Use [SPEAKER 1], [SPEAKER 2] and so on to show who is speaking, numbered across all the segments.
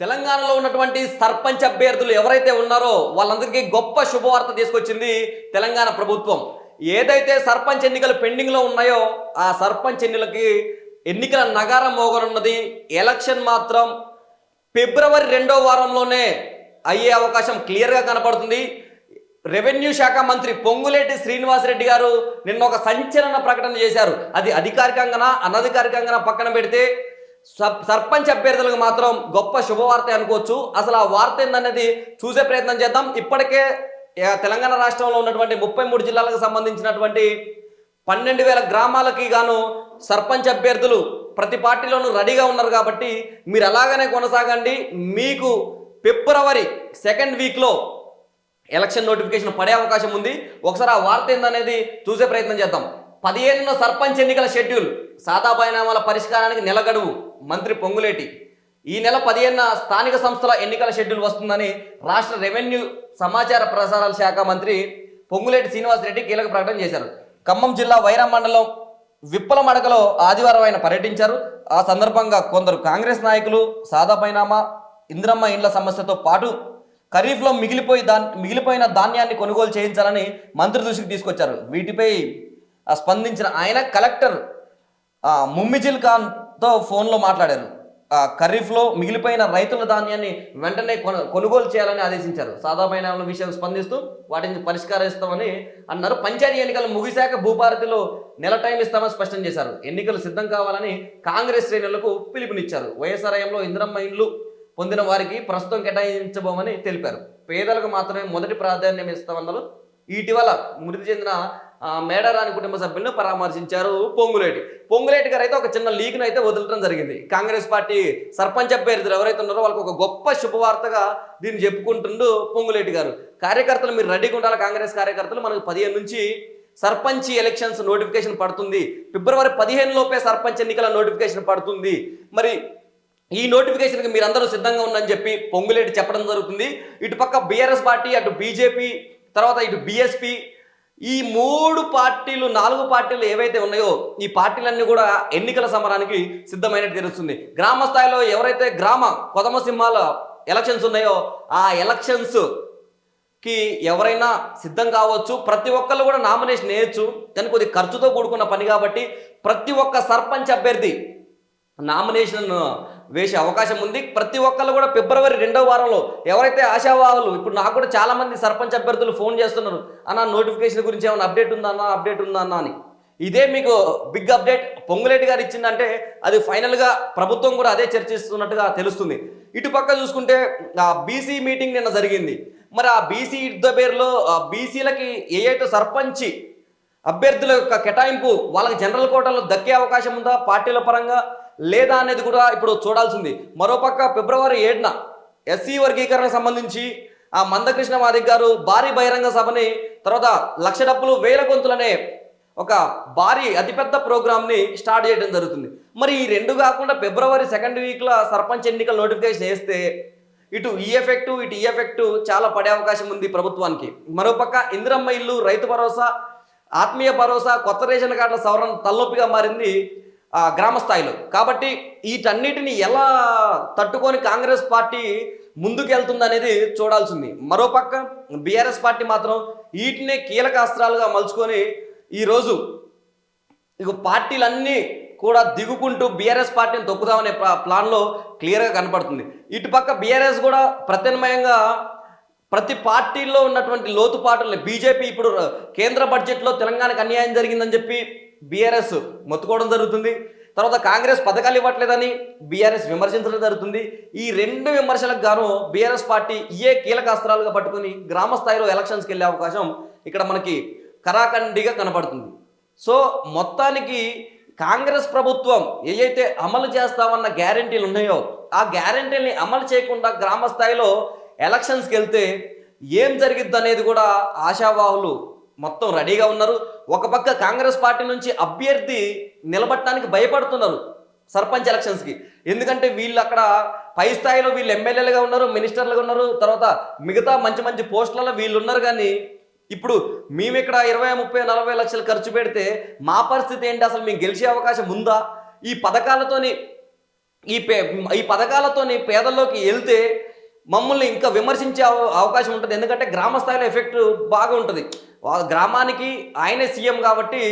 [SPEAKER 1] తెలంగాణలో ఉన్నటువంటి సర్పంచ్ అభ్యర్థులు ఎవరైతే ఉన్నారో వాళ్ళందరికీ గొప్ప శుభవార్త తీసుకొచ్చింది తెలంగాణ ప్రభుత్వం. ఏదైతే సర్పంచ్ ఎన్నికలు పెండింగ్లో ఉన్నాయో ఆ సర్పంచ్ ఎన్నికలకి ఎన్నికల నగారం మోగనున్నది ఎలక్షన్ మాత్రం ఫిబ్రవరి రెండో వారంలోనే అయ్యే అవకాశం క్లియర్గా కనపడుతుంది. రెవెన్యూ శాఖ మంత్రి పొంగులేటి శ్రీనివాసరెడ్డి గారు నిన్న ఒక సంచలన ప్రకటన చేశారు. అది అధికారికంగానా అనధికారికంగానా పక్కన పెడితే సర్పంచ్ అభ్యర్థులకు మాత్రం గొప్ప శుభవార్త అనుకోవచ్చు. అసలు ఆ వార్త ఏందనేది చూసే ప్రయత్నం చేద్దాం. ఇప్పటికే తెలంగాణ రాష్ట్రంలో ఉన్నటువంటి ముప్పై మూడు జిల్లాలకు సంబంధించినటువంటి పన్నెండు వేల గ్రామాలకి గాను సర్పంచ్ అభ్యర్థులు ప్రతి పార్టీలోనూ రెడీగా ఉన్నారు కాబట్టి మీరు అలాగనే కొనసాగండి. మీకు ఫిబ్రవరి సెకండ్ వీక్లో ఎలక్షన్ నోటిఫికేషన్ పడే అవకాశం ఉంది. ఒకసారి ఆ వార్త ఏందనేది చూసే ప్రయత్నం చేద్దాం. పదిహేనున సర్పంచ్ ఎన్నికల షెడ్యూల్ సాదా పరిణామాల పరిష్కారానికి నెల గడువు మంత్రి పొంగులేటి. ఈ నెల పదిహేనున స్థానిక సంస్థల ఎన్నికల షెడ్యూల్ వస్తుందని రాష్ట్ర రెవెన్యూ సమాచార ప్రసారాల శాఖ మంత్రి పొంగులేటి శ్రీనివాసరెడ్డి కీలక ప్రకటన చేశారు. ఖమ్మం జిల్లా వైరా మండలం విప్పల మడకలో ఆదివారం ఆయన పర్యటించారు. ఆ సందర్భంగా కొందరు కాంగ్రెస్ నాయకులు సాదా పైనామా ఇందిరమ్మ ఇండ్ల సమస్యతో పాటు ఖరీఫ్లో మిగిలిపోయి దా మిగిలిపోయిన ధాన్యాన్ని కొనుగోలు చేయించాలని మంత్రి దృష్టికి తీసుకొచ్చారు. వీటిపై స్పందించిన ఆయన కలెక్టర్ ముమ్మిజిల్ ఖాన్తో ఫోన్లో మాట్లాడారు. ఖరీఫ్లో మిగిలిపోయిన రైతుల ధాన్యాన్ని వెంటనే కొను కొనుగోలు చేయాలని ఆదేశించారు. సాదామైన విషయం స్పందిస్తూ వాటిని పరిష్కరిస్తామని అన్నారు. పంచాయతీ ఎన్నికలు ముగిశాక భూభారతిలో నెల టైం ఇస్తామని స్పష్టం చేశారు. ఎన్నికలు సిద్ధం కావాలని కాంగ్రెస్ శ్రేణులకు పిలుపునిచ్చారు. వైఎస్ఆర్ హయాంలో ఇందిరమ్మ ఇండ్లు పొందిన వారికి ప్రస్తుతం కేటాయించబోమని తెలిపారు. పేదలకు మాత్రమే మొదటి ప్రాధాన్యం ఇస్తామన్నారు. ఇటీవల మృతి చెందిన మేడారాని కుటుంబ సభ్యులను పరామర్శించారు పొంగులేటి. పొంగులేటి గారు అయితే ఒక చిన్న లీగ్ను అయితే వదలడం జరిగింది. కాంగ్రెస్ పార్టీ సర్పంచ్ అభ్యర్థులు ఎవరైతే ఉన్నారో వాళ్ళకి ఒక గొప్ప శుభవార్తగా దీన్ని చెప్పుకుంటుండు పొంగులేటి గారు. కార్యకర్తలు మీరు రెడీగా ఉండాలి కాంగ్రెస్ కార్యకర్తలు. మనకు పదిహేను నుంచి సర్పంచ్ ఎలక్షన్స్ నోటిఫికేషన్ పడుతుంది. ఫిబ్రవరి పదిహేను లోపే సర్పంచ్ ఎన్నికల నోటిఫికేషన్ పడుతుంది. మరి ఈ నోటిఫికేషన్కి మీరందరూ సిద్ధంగా ఉందని చెప్పి పొంగులేటి చెప్పడం జరుగుతుంది. ఇటు పక్క బీఆర్ఎస్ పార్టీ అటు బీజేపీ తర్వాత ఇటు బీఎస్పీ ఈ మూడు పార్టీలు నాలుగు పార్టీలు ఏవైతే ఉన్నాయో ఈ పార్టీలన్నీ కూడా ఎన్నికల సమరానికి సిద్ధమైనట్టు తెలుస్తుంది. గ్రామ స్థాయిలో ఎవరైతే గ్రామ కొదమ సింహాల ఎలక్షన్స్ ఉన్నాయో ఆ ఎలక్షన్స్కి ఎవరైనా సిద్ధం కావచ్చు. ప్రతి ఒక్కళ్ళు కూడా నామినేషన్ వేయచ్చు. కానీ కొద్ది ఖర్చుతో కూడుకున్న పని కాబట్టి ప్రతి ఒక్క సర్పంచ్ అభ్యర్థి నామినేషన్ వేసే అవకాశం ఉంది. ప్రతి ఒక్కళ్ళు కూడా ఫిబ్రవరి రెండవ వారంలో ఎవరైతే ఆశావాహులు ఇప్పుడు నాకు కూడా చాలా మంది సర్పంచ్ అభ్యర్థులు ఫోన్ చేస్తున్నారు. అన్న నోటిఫికేషన్ గురించి ఏమైనా అప్డేట్ ఉందా అన్న? అప్డేట్ ఉందా అన్న? అని. ఇదే మీకు బిగ్ అప్డేట్. పొంగులేటి గారు ఇచ్చిందంటే అది ఫైనల్గా ప్రభుత్వం కూడా అదే చర్చిస్తున్నట్టుగా తెలుస్తుంది. ఇటు పక్క చూసుకుంటే ఆ బీసీ మీటింగ్ నిన్న జరిగింది. మరి ఆ బీసీ యుద్ధ పేరులో బీసీలకి ఏ అయితే సర్పంచి అభ్యర్థుల యొక్క కేటాయింపు వాళ్ళకి జనరల్ కోటాలో దక్కే అవకాశం ఉందా? పార్టీల పరంగా లేదా అనేది కూడా ఇప్పుడు చూడాల్సింది. మరోపక్క ఫిబ్రవరి ఏడున ఎస్సీ వర్గీకరణకు సంబంధించి ఆ మందకృష్ణ మాదిక్ గారు భారీ బహిరంగ సభని తర్వాత లక్ష డబ్బులు వేల గొంతులనే ఒక భారీ అతిపెద్ద ప్రోగ్రామ్ని స్టార్ట్ చేయడం జరుగుతుంది. మరి ఈ రెండు కాకుండా ఫిబ్రవరి సెకండ్ వీక్లో సర్పంచ్ ఎన్నికల నోటిఫికేషన్ వేస్తే ఇటు ఈ ఎఫెక్టు ఇటు ఈ ఎఫెక్టు చాలా పడే అవకాశం ఉంది ప్రభుత్వానికి. మరోపక్క ఇందిరమ్మ ఇల్లు రైతు భరోసా ఆత్మీయ భరోసా కొత్త రేషన్ కార్డుల సవరణ తలనొప్పిగా మారింది. గ్రామ స్థాయిలో. కాబట్టి వీటన్నిటిని ఎలా తట్టుకొని కాంగ్రెస్ పార్టీ ముందుకెళ్తుంది అనేది చూడాల్సింది మరోపక్క బీఆర్ఎస్ పార్టీ మాత్రం వీటినే కీలక అస్త్రాలుగా మలుచుకొని ఈరోజు ఇక పార్టీలన్నీ కూడా దిగుకుంటూ బీఆర్ఎస్ పార్టీని తొక్కుదామనే ప్లా- ప్లాన్లో క్లియర్గా కనపడుతుంది. ఇటు పక్క బీఆర్ఎస్ కూడా ప్రత్యామ్నాయంగా ప్రతి పార్టీల్లో ఉన్నటువంటి లోతుపాటుల్ని బీజేపీ ఇప్పుడు కేంద్ర బడ్జెట్లో తెలంగాణకు అన్యాయం జరిగిందని చెప్పి బీఆర్ఎస్ మొత్తుకోవడం జరుగుతుంది. తర్వాత కాంగ్రెస్ పథకాలు ఇవ్వట్లేదని బీఆర్ఎస్ విమర్శించడం జరుగుతుంది. ఈ రెండు విమర్శలకు గాను బీఆర్ఎస్ పార్టీ ఏ కీలక అస్త్రాలుగా పట్టుకుని గ్రామ స్థాయిలో ఎలక్షన్స్కి వెళ్ళే అవకాశం ఇక్కడ మనకి కరాఖండిగా కనపడుతుంది. సో మొత్తానికి కాంగ్రెస్ ప్రభుత్వం ఏదైతే అమలు చేస్తామన్న గ్యారంటీలు ఉన్నాయో ఆ గ్యారంటీని అమలు చేయకుండా గ్రామ స్థాయిలో ఎలక్షన్స్కి వెళ్తే ఏం జరిగిద్ది అనేది కూడా ఆశావాహులు మొత్తం రెడీగా ఉన్నారు. ఒక పక్క కాంగ్రెస్ పార్టీ నుంచి అభ్యర్థి నిలబట్టడానికి భయపడుతున్నారు సర్పంచ్ ఎలక్షన్స్కి ఎందుకంటే వీళ్ళు అక్కడ పై స్థాయిలో వీళ్ళు ఎమ్మెల్యేలుగా ఉన్నారు మినిస్టర్లుగా ఉన్నారు. తర్వాత మిగతా మంచి మంచి పోస్టులలో వీళ్ళు ఉన్నారు కానీ ఇప్పుడు మేము ఇక్కడ ఇరవై ముప్పై నలభై లక్షలు ఖర్చు పెడితే మా పరిస్థితి ఏంటి? అసలు మేము గెలిచే అవకాశం ఉందా? ఈ పథకాలతోని ఈ పే ఈ పథకాలతోని పేదల్లోకి వెళ్తే మమ్మల్ని ఇంకా విమర్శించే అవ- అవకాశం ఉంటుంది. ఎందుకంటే గ్రామ స్థాయిలో ఎఫెక్ట్ బాగా ఉంటుంది. వాళ్ళ గ్రామానికి ఆయనే సీఎం కాబట్టి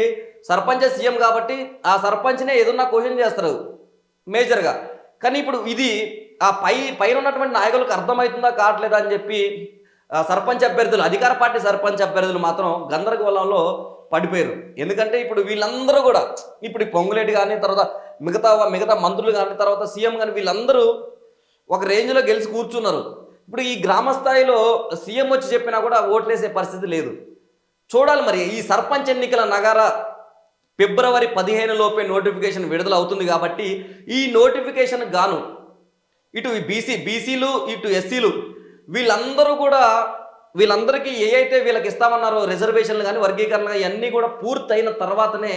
[SPEAKER 1] సర్పంచే సీఎం కాబట్టి ఆ సర్పంచ్నే ఏదన్నా క్వశ్చన్ చేస్తారు మేజర్గా. కానీ ఇప్పుడు ఇది ఆ పై పైన ఉన్నటువంటి నాయకులకు అర్థమవుతుందా కావట్లేదా అని చెప్పి ఆ సర్పంచ్ అభ్యర్థులు అధికార పార్టీ సర్పంచ్ అభ్యర్థులు మాత్రం గందరగోళంలో పడిపోయారు. ఎందుకంటే ఇప్పుడు వీళ్ళందరూ కూడా ఇప్పుడు పొంగులేటి కానీ తర్వాత మిగతా మిగతా మంత్రులు కానీ తర్వాత సీఎం కానీ వీళ్ళందరూ ఒక రేంజ్లో గెలిచి కూర్చున్నారు. ఇప్పుడు ఈ గ్రామ స్థాయిలో సీఎం వచ్చి చెప్పినా కూడా ఓట్లేసే పరిస్థితి లేదు. చూడాలి మరి ఈ సర్పంచ్ ఎన్నికల నగర ఫిబ్రవరి పదిహేను లోపే నోటిఫికేషన్ విడుదల అవుతుంది కాబట్టి ఈ నోటిఫికేషన్ గాను ఇటు బీసీ బీసీలు ఇటు ఎస్సీలు వీళ్ళందరూ కూడా వీళ్ళందరికీ ఏ అయితే వీళ్ళకి ఇస్తామన్నారో రిజర్వేషన్లు కానీ వర్గీకరణ ఇవన్నీ కూడా పూర్తయిన తర్వాతనే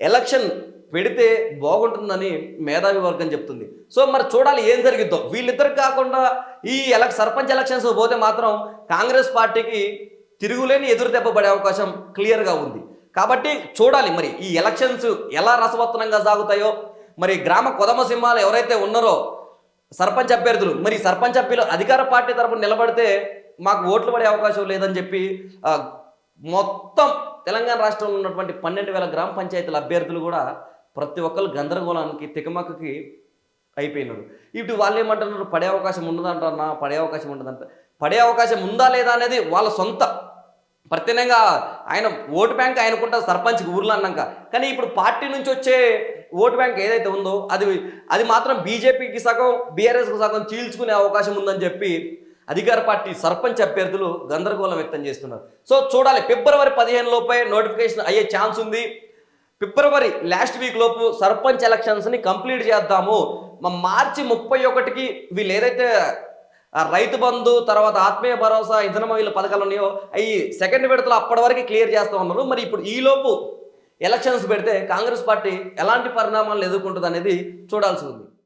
[SPEAKER 1] ఎలక్షన్ పెడితే బాగుంటుందని మేధావి వర్గం చెప్తుంది. సో మరి చూడాలి ఏం జరిగిద్దో. వీళ్ళిద్దరు కాకుండా ఈ ఎలక్ సర్పంచ్ ఎలక్షన్స్ పోతే మాత్రం కాంగ్రెస్ పార్టీకి తిరుగులేని ఎదురు దెబ్బ పడే అవకాశం క్లియర్గా ఉంది. కాబట్టి చూడాలి మరి ఈ ఎలక్షన్స్ ఎలా రసవత్తనంగా సాగుతాయో మరి గ్రామ కొదమ సింహాలు ఎవరైతే ఉన్నారో సర్పంచ్ అభ్యర్థులు మరి సర్పంచ్ అభ్యులు అధికార పార్టీ తరపున నిలబడితే మాకు ఓట్లు పడే అవకాశం లేదని చెప్పి మొత్తం తెలంగాణ రాష్ట్రంలో ఉన్నటువంటి పన్నెండు వేల గ్రామ పంచాయతీల అభ్యర్థులు కూడా ప్రతి ఒక్కరు గందరగోళానికి తికమకకి అయిపోయినారు. ఇటు వాళ్ళు ఏమంటున్నారు? పడే అవకాశం ఉండదంటన్నా పడే అవకాశం ఉండదంట. పడే అవకాశం ఉందా లేదా అనేది వాళ్ళ సొంత. ప్రత్యేకంగా ఆయన ఓటు బ్యాంక్ ఆయనకుంటా సర్పంచ్కి ఊర్లో అన్నాక. కానీ ఇప్పుడు పార్టీ నుంచి వచ్చే ఓటు బ్యాంక్ ఏదైతే ఉందో అది అది మాత్రం బీజేపీకి సగం బీఆర్ఎస్కి సగం చీల్చుకునే అవకాశం ఉందని చెప్పి అధికార పార్టీ సర్పంచ్ అభ్యర్థులు గందరగోళం వ్యక్తం చేస్తున్నారు. సో చూడాలి ఫిబ్రవరి పదిహేను లోపే నోటిఫికేషన్ అయ్యే ఛాన్స్ ఉంది. ఫిబ్రవరి లాస్ట్ వీక్ లోపు సర్పంచ్ ఎలక్షన్స్ని కంప్లీట్ చేద్దాము. మా మార్చి ముప్పై ఒకటికి వీళ్ళు ఏదైతే రైతు బంధు తర్వాత ఆత్మీయ భరోసా ఇంధన వీళ్ళ పథకాలు ఉన్నాయో అవి సెకండ్ విడతలో అప్పటి వరకు క్లియర్ చేస్తూ ఉన్నారు. మరి ఇప్పుడు ఈలోపు ఎలక్షన్స్ పెడితే కాంగ్రెస్ పార్టీ ఎలాంటి పరిణామాలను ఎదుర్కొంటుంది అనేది చూడాల్సి ఉంది.